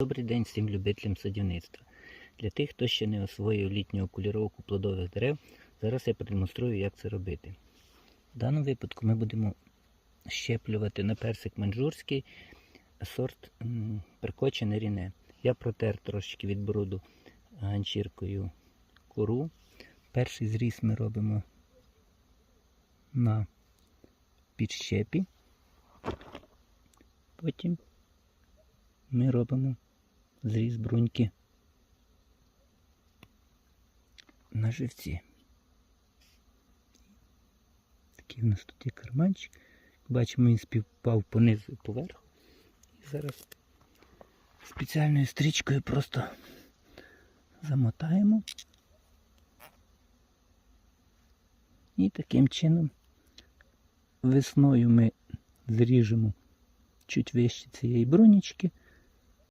Добрий день всім любителям садівництва. Для тих, хто ще не освоїв літню окуліровку плодових дерев, зараз я продемонструю, як це робити. В даному випадку ми будемо щеплювати на персик манджурський сорт прикочене ріне. Я протер трошечки від бруду ганчіркою кору. Перший зріз ми робимо на підщепі. Потім ми робимо зріз бруньки на живці. Такий в нас тут є карманчик. Бачимо, він співпав понизу поверху. І зараз спеціальною стрічкою просто замотаємо. І таким чином весною ми зріжемо чуть вище цієї бронічки